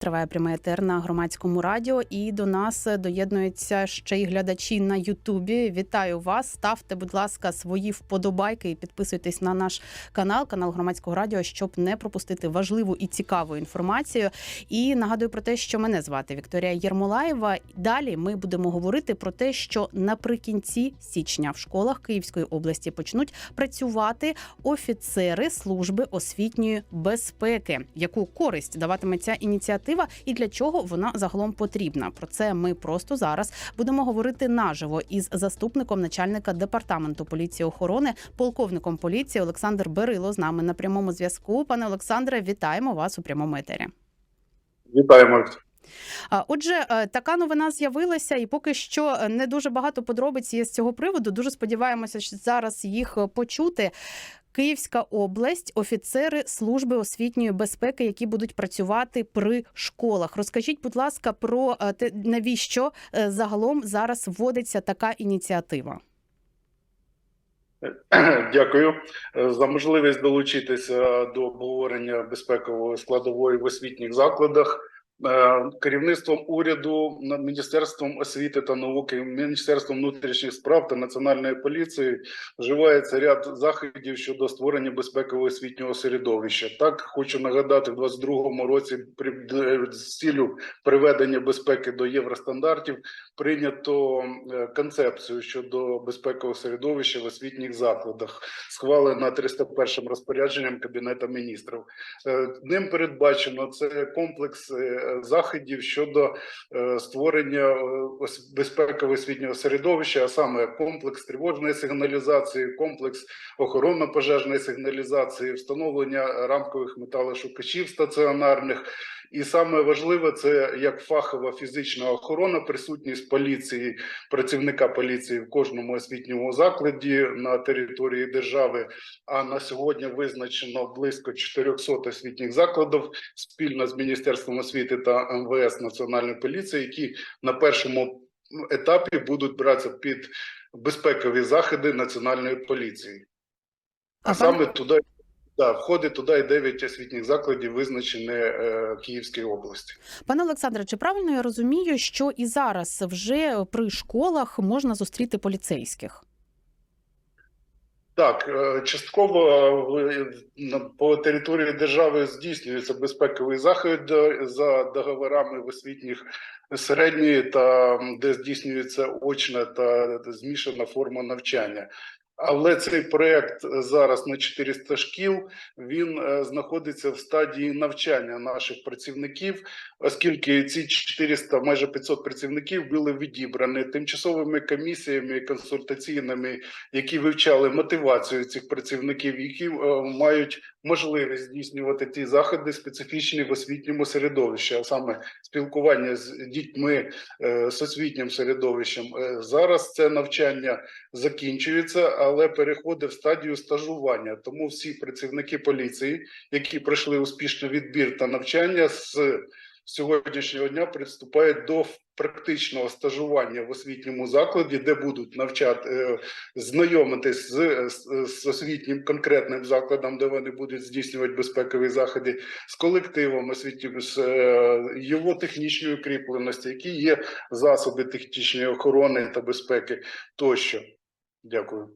Триває прямий етер на громадському радіо, і до нас доєднуються ще й глядачі на Ютубі. Вітаю вас! Ставте, будь ласка, свої вподобайки і підписуйтесь на наш канал, канал громадського радіо, щоб не пропустити важливу і цікаву інформацію. І нагадую про те, що мене звати Вікторія Єрмолаєва. Далі ми будемо говорити про те, що наприкінці січня в школах Київської області почнуть працювати офіцери служби освітньої безпеки. Яку користь даватиме ця ініціатива? І для чого вона загалом потрібна? Про це ми просто зараз будемо говорити наживо із заступником начальника департаменту поліції охорони, полковником поліції Олександр Берило з нами на прямому зв'язку. Пане Олександре, вітаємо вас у прямому етері. Вітаємо. Отже, е, така новина з'явилася, і поки що е, не дуже багато подробиць є з цього приводу. Дуже сподіваємося, що зараз їх е, почути. Київська область, офіцери служби освітньої безпеки, які будуть працювати при школах. Розкажіть, будь ласка, про те, навіщо загалом зараз вводиться така ініціатива? Дякую за можливість долучитися до обговорення безпекової складової в освітніх закладах. Керівництвом уряду, міністерством освіти та науки, міністерством внутрішніх справ та національної поліції вживається ряд заходів щодо створення безпекового освітнього середовища. Так хочу нагадати, в 2022 році з цілю приведення безпеки до євростандартів прийнято концепцію щодо безпекового середовища в освітніх закладах, схвалена 301 розпорядженням Кабінету міністрів. Ним передбачено це комплекс заходів щодо створення безпекового освітнього середовища, а саме комплекс тривожної сигналізації, комплекс охоронно-пожежної сигналізації, встановлення рамкових металошукачів стаціонарних. І саме важливе це як фахова фізична охорона, присутність поліції, працівника поліції в кожному освітньому закладі на території держави. А на сьогодні визначено близько 400 освітніх закладів спільно з міністерством освіти та МВС Національної поліції, які на першому етапі будуть братися під безпекові заходи національної поліції, а, саме туди. Да, входить туди і 9 освітніх закладів, визначені е, Київської області. Пане Олександре, чи правильно я розумію, що і зараз вже при школах можна зустріти поліцейських? Так, частково по території держави здійснюється безпековий захід за договорами в освітніх середньої та де здійснюється очна та змішана форма навчання. Але цей проект зараз на 400 шкіл він знаходиться в стадії навчання наших працівників, оскільки ці 400, майже 500 працівників були відібрані тимчасовими комісіями консультаційними, які вивчали мотивацію цих працівників, які мають можливість здійснювати ті заходи специфічні в освітньому середовищі, а саме спілкування з дітьми з освітнім середовищем. Зараз це навчання закінчується, але переходить в стадію стажування. Тому всі працівники поліції, які пройшли успішно відбір та навчання з сьогоднішнього дня приступають до практичного стажування в освітньому закладі, де будуть навчати знайомитись з, з, освітнім конкретним закладом, де вони будуть здійснювати безпекові заходи з колективом освітнім, з його технічної укріпленості, які є засоби технічної охорони та безпеки тощо. Дякую.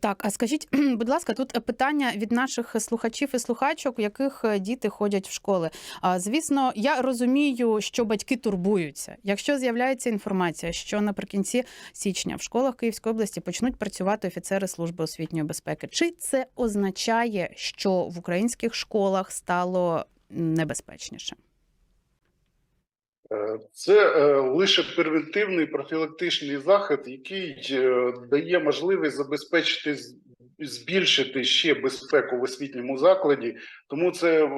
Так, а скажіть, будь ласка, тут питання від наших слухачів і слухачок, у яких діти ходять в школи. Звісно, я розумію, що батьки турбуються. Якщо з'являється інформація, що наприкінці січня в школах Київської області почнуть працювати офіцери служби освітньої безпеки, чи це означає, що в українських школах стало небезпечніше? Це лише превентивний профілактичний захід, який дає можливість забезпечити збільшити ще безпеку в освітньому закладі. Тому це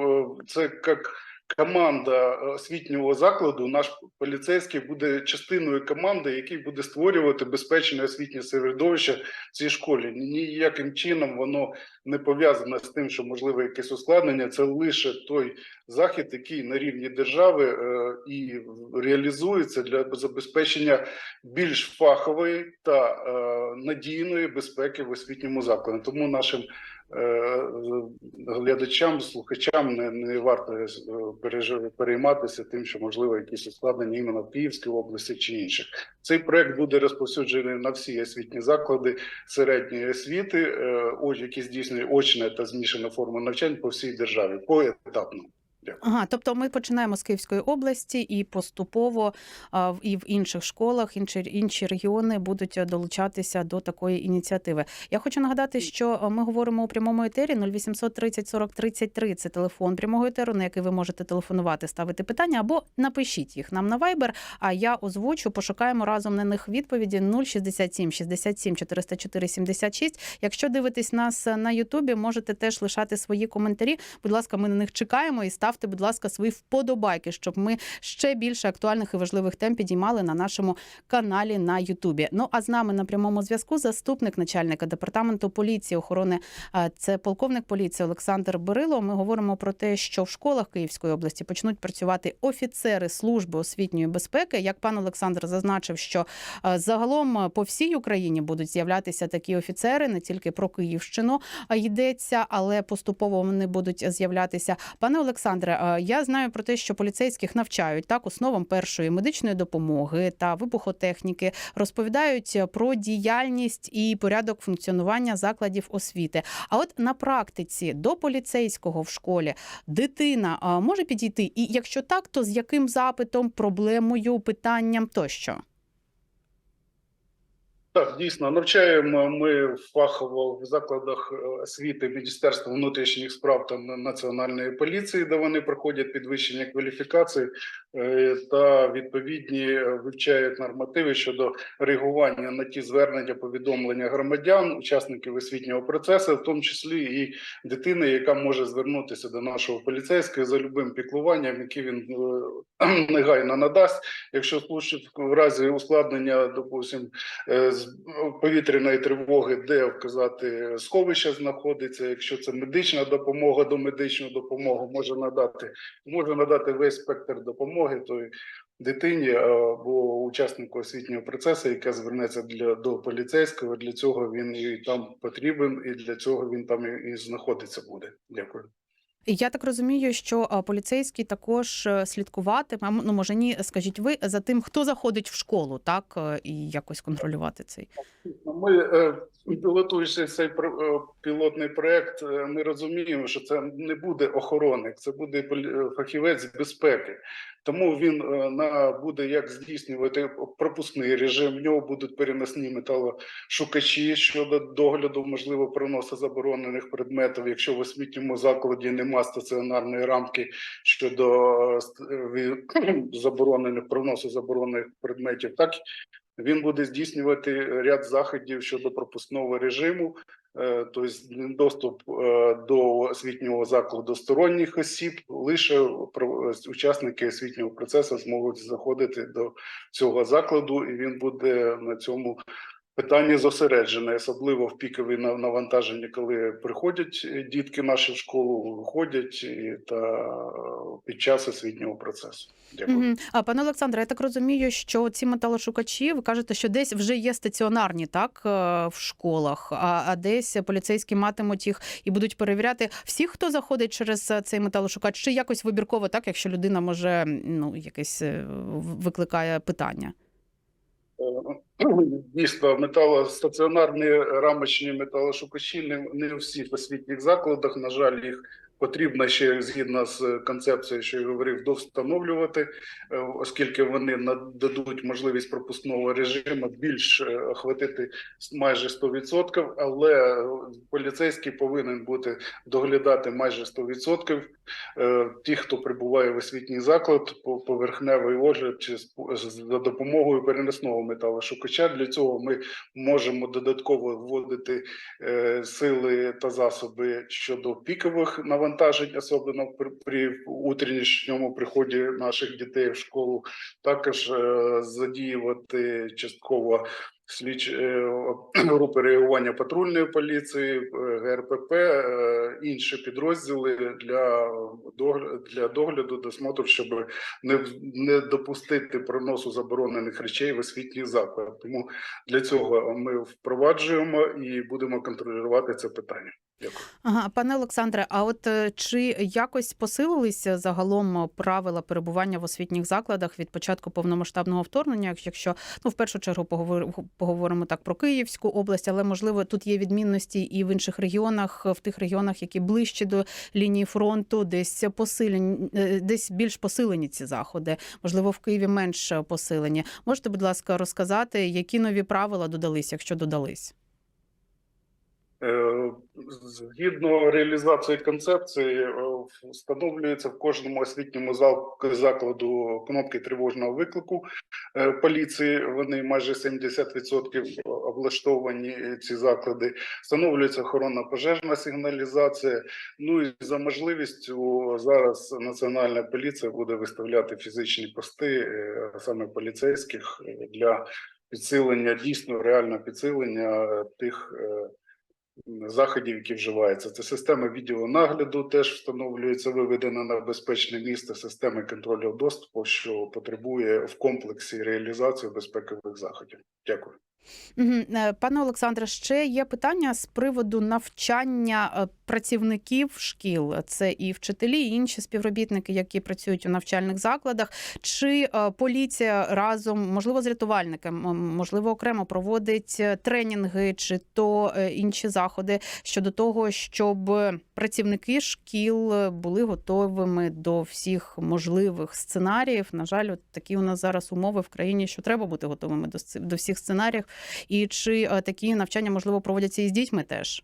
це як команда освітнього закладу. Наш поліцейський буде частиною команди, який буде створювати безпечне освітнє середовище в цій школі. Ніяким чином воно не пов'язане з тим, що можливо якесь ускладнення. Це лише той захід, який на рівні держави е, і реалізується для забезпечення більш фахової та е, надійної безпеки в освітньому закладі. Тому нашим е, глядачам, слухачам не, не варто е, перейматися тим, що можливо якісь ускладнення іменно в Київській області чи інших. Цей проект буде розповсюджений на всі освітні заклади середньої освіти, е, які здійснюють очне та змішане форму навчань по всій державі поетапно. Ага, тобто ми починаємо з Київської області і поступово а, в- і в інших школах, інші інші регіони будуть долучатися до такої ініціативи. Я хочу нагадати, що ми говоримо у прямому етері 0800 30 40 33 – Це телефон прямого етеру, на який ви можете телефонувати, ставити питання або напишіть їх нам на Viber, А я озвучу, пошукаємо разом на них відповіді 067 67 404 76. Якщо дивитесь нас на Ютубі, можете теж лишати свої коментарі. Будь ласка, ми на них чекаємо і ставте, будь ласка, свої вподобайки, щоб ми ще більше актуальних і важливих тем підіймали на нашому каналі на Ютубі. Ну а з нами на прямому зв'язку заступник начальника департаменту поліції охорони. Це полковник поліції Олександр Берило. Ми говоримо про те, що в школах Київської області почнуть працювати офіцери служби освітньої безпеки. Як пан Олександр зазначив, що загалом по всій Україні будуть з'являтися такі офіцери, не тільки про Київщину йдеться, але поступово вони будуть з'являтися. Пане Олександре, я знаю про те, що поліцейських навчають так основам першої медичної допомоги та вибухотехніки, розповідають про діяльність і порядок функціонування закладів освіти. А от на практиці до поліцейського в школі дитина може підійти, і якщо так, то з яким запитом, проблемою, питанням тощо? Так, дійсно, навчаємо ми фахово в закладах е, освіти Міністерства внутрішніх справ та Національної поліції, де вони проходять підвищення кваліфікації та відповідні е, вивчають нормативи щодо реагування на ті звернення, повідомлення громадян, учасників освітнього процесу, в тому числі і дитини, яка може звернутися до нашого поліцейського за любим піклуванням, яке він е, негайно надасть, якщо в разі ускладнення, допустим, е, повітряної тривоги, де вказати сховище знаходиться. Якщо це медична допомога, до медичну допомогу може надати, може надати весь спектр допомоги той дитині або учаснику освітнього процесу, яка звернеться для до поліцейського. Для цього він і там потрібен, і для цього він там і, і знаходиться буде. Дякую. Я так розумію, що поліцейський також е, слідкуватиме, ну може ні, скажіть ви за тим, хто заходить в школу, так е, і якось контролювати цей. Ми е, пілотуючи цей е, пілотний проект, е, ми розуміємо, що це не буде охоронник, це буде е, фахівець безпеки. Тому він е, на буде як здійснювати пропускний режим. В нього будуть переносні металошукачі щодо догляду, можливо, проносу заборонених предметів. Якщо в освітньому закладі нема стаціонарної рамки щодо е, е, заборонених проносу заборонених предметів, так він буде здійснювати ряд заходів щодо пропускного режиму, тобто доступ е, до освітнього закладу сторонніх осіб. Лише учасники освітнього процесу зможуть заходити до цього закладу, і він буде на цьому. Питання зосереджене, особливо в пікові нав- навантаження, коли приходять е, дітки наші в школу, виходять і та під час освітнього процесу. Дякую. Угу. А пане Олександре, я так розумію, що ці металошукачі, ви кажете, що десь вже є стаціонарні, так е, в школах, а, а десь поліцейські матимуть їх і будуть перевіряти всіх, хто заходить через е, цей металошукач, чи якось вибірково, так, якщо людина може ну якесь викликає питання. Дійсно, металостаціонарні рамочні металошукачі не, не у всіх освітніх закладах. На жаль, їх потрібно ще згідно з концепцією, що я говорив, довстановлювати, е, оскільки вони нададуть можливість пропускного режиму більш е, охватити майже 100%, але поліцейський повинен бути доглядати майже 100%. Е, Ті, хто прибуває в освітній заклад, по- поверхневий огляд чи за допомогою переносного металошукача. Для цього ми можемо додатково вводити е, сили та засоби щодо пікових навантажень, особливо при, при утрішньому приході наших дітей в школу. Також е, задіювати частково слідч е, групи реагування патрульної поліції, е, ГРПП, е, інші підрозділи для догляду, для догляду досмотру, щоб не, не допустити проносу заборонених речей в освітній заклад. Тому для цього ми впроваджуємо і будемо контролювати це питання. Дякую. Ага, пане Олександре, а от чи якось посилилися загалом правила перебування в освітніх закладах від початку повномасштабного вторгнення? Якщо ну в першу чергу поговор- поговоримо так про Київську область, але можливо тут є відмінності і в інших регіонах, в тих регіонах, які ближче до лінії фронту, десь посилені, е, десь більш посилені ці заходи. Можливо, в Києві менш посилені. Можете, будь ласка, розказати, які нові правила додались, якщо додались? Е, Згідно реалізації концепції, е, встановлюється в кожному освітньому закладу кнопки тривожного виклику е, поліції. Вони майже 70% облаштовані е, ці заклади. Встановлюється охоронна пожежна сигналізація. Ну і за можливістю зараз Національна поліція буде виставляти фізичні пости е, саме поліцейських для підсилення дійсно реального підсилення тих. Заходів, які вживаються. Це система відеонагляду теж встановлюється, виведена на безпечне місце, системи контролю доступу, що потребує в комплексі реалізації безпекових заходів. Дякую. Е, Пане Олександре, ще є питання з приводу навчання е, працівників шкіл. Це і вчителі, і інші співробітники, які працюють у навчальних закладах. Чи е, поліція разом, можливо, з рятувальниками, можливо, окремо проводить тренінги чи то інші заходи щодо того, щоб працівники шкіл були готовими до всіх можливих сценаріїв. На жаль, от такі у нас зараз умови в країні, що треба бути готовими до всіх сценаріїв. І чи е, такі навчання можливо проводяться і з дітьми теж?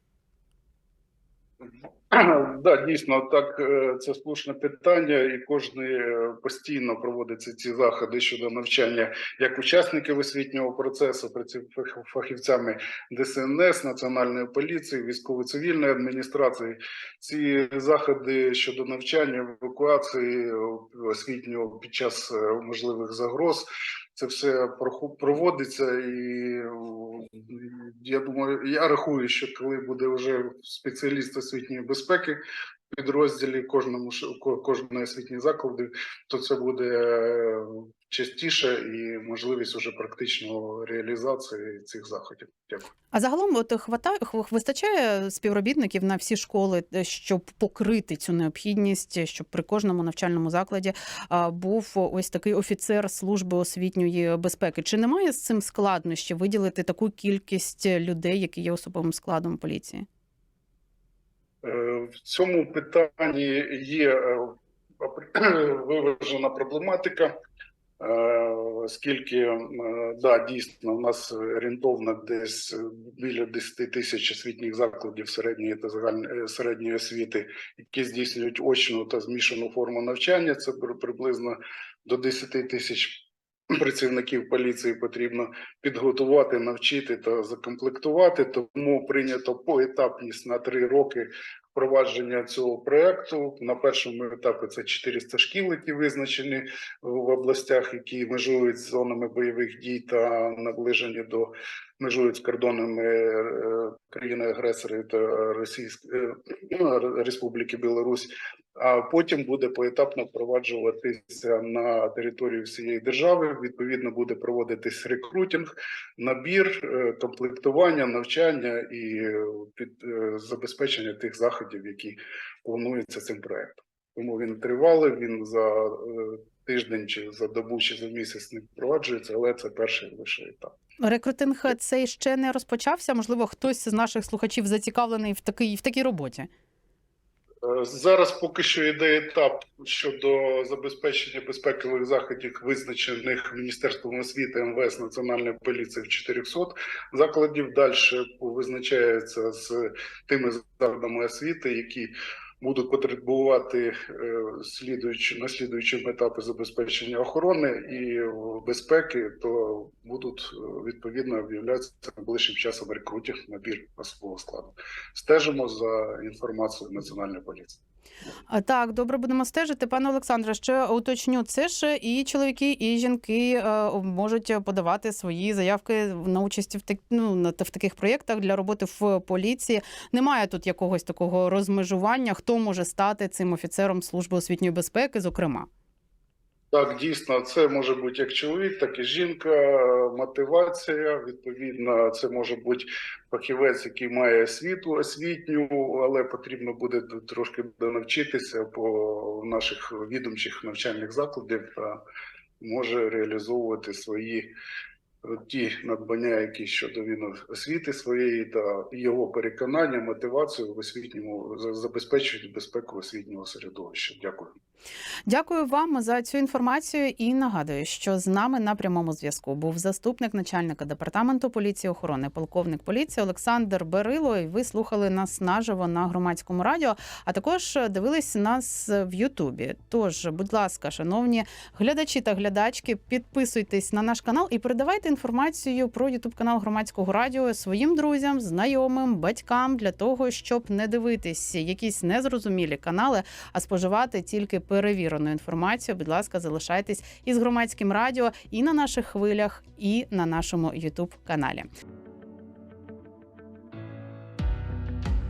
Да, дійсно, так е, це слушне питання, і кожен е, постійно проводиться ці заходи щодо навчання як учасників освітнього процесу, фахівцями ДСНС, Національної поліції, військово-цивільної адміністрації. Ці заходи щодо навчання, евакуації освітнього під час можливих загроз. Це все проводиться, і я думаю, я рахую, що коли буде вже спеціаліст освітньої безпеки в підрозділі кожному кожної освітньої заклади, то це буде частіше і можливість уже практичної реалізації цих заходів. Дякую. А загалом, от хвата хв- вистачає співробітників на всі школи, е, щоб покрити цю необхідність, щоб при кожному навчальному закладі був ось такий офіцер служби освітньої безпеки. Чи немає з цим складнощів виділити таку кількість людей, які є особовим складом поліції? Е, В цьому питанні є е, виважена проблематика, е, оскільки е, да, дійсно у нас орієнтовно десь е, біля 10 тисяч освітніх закладів середньої та загальної середньої освіти, які здійснюють очну та змішану форму навчання. Це при- приблизно до 10 тисяч працівників поліції потрібно підготувати, навчити та закомплектувати. Тому прийнято поетапність на три роки впровадження цього проекту. На першому етапі це 400 шкіл, які визначені в областях, які межують з зонами бойових дій та наближені до межують з кордонами е, країни-агресори та Російської Республіки Білорусь. А потім буде поетапно впроваджуватися на територію всієї держави. Відповідно, буде проводитись рекрутинг, набір, е, комплектування, навчання і е, під е, забезпечення тих заходів, які плануються цим проектом. Тому він тривалий, він за е, тиждень чи за добу, чи за місяць не впроваджується, але це перший лише етап. Рекрутинг цей ще не розпочався. Можливо, хтось з наших слухачів зацікавлений в такій в такій роботі. Е, Зараз поки що йде етап щодо забезпечення безпекових заходів, визначених Міністерством освіти МВС Національної поліції в 400 закладів. Далі визначається з тими закладами освіти, які будуть потребувати е, слідуючи на слідуючому етапі забезпечення охорони і е, безпеки, то будуть е, відповідно об'являтися найближчим часом рекрутів набір особового складу. Стежимо за інформацією Національної поліції. Так, добре, будемо стежити. Пане Олександре, ще уточню, це ж і чоловіки, і жінки е, можуть подавати свої заявки на участь в так, ну, в таких проєктах для роботи в поліції. Немає тут якогось такого розмежування, хто може стати цим офіцером служби освітньої безпеки, зокрема. Так, дійсно, це може бути як чоловік, так і жінка. Мотивація відповідно, це може бути фахівець, який має освіту освітню, але потрібно буде трошки донавчитися по наших відомчих навчальних закладів та може реалізовувати свої е, ті надбання, які щодо він освіти своєї та його переконання, мотивацію в освітньому забезпечують безпеку освітнього середовища. Дякую. Дякую вам за цю інформацію і нагадую, що з нами на прямому зв'язку був заступник начальника департаменту поліції охорони, полковник поліції Олександр Берило. І ви слухали нас наживо на громадському радіо, а також дивились нас в Ютубі. Тож, будь ласка, шановні глядачі та глядачки, підписуйтесь на наш канал і передавайте інформацію про Ютуб канал громадського радіо своїм друзям, знайомим, батькам для того, щоб не дивитись якісь незрозумілі канали, а споживати тільки перевірену інформацію. Будь ласка, залишайтесь із громадським радіо і на наших хвилях, і на нашому Ютуб каналі.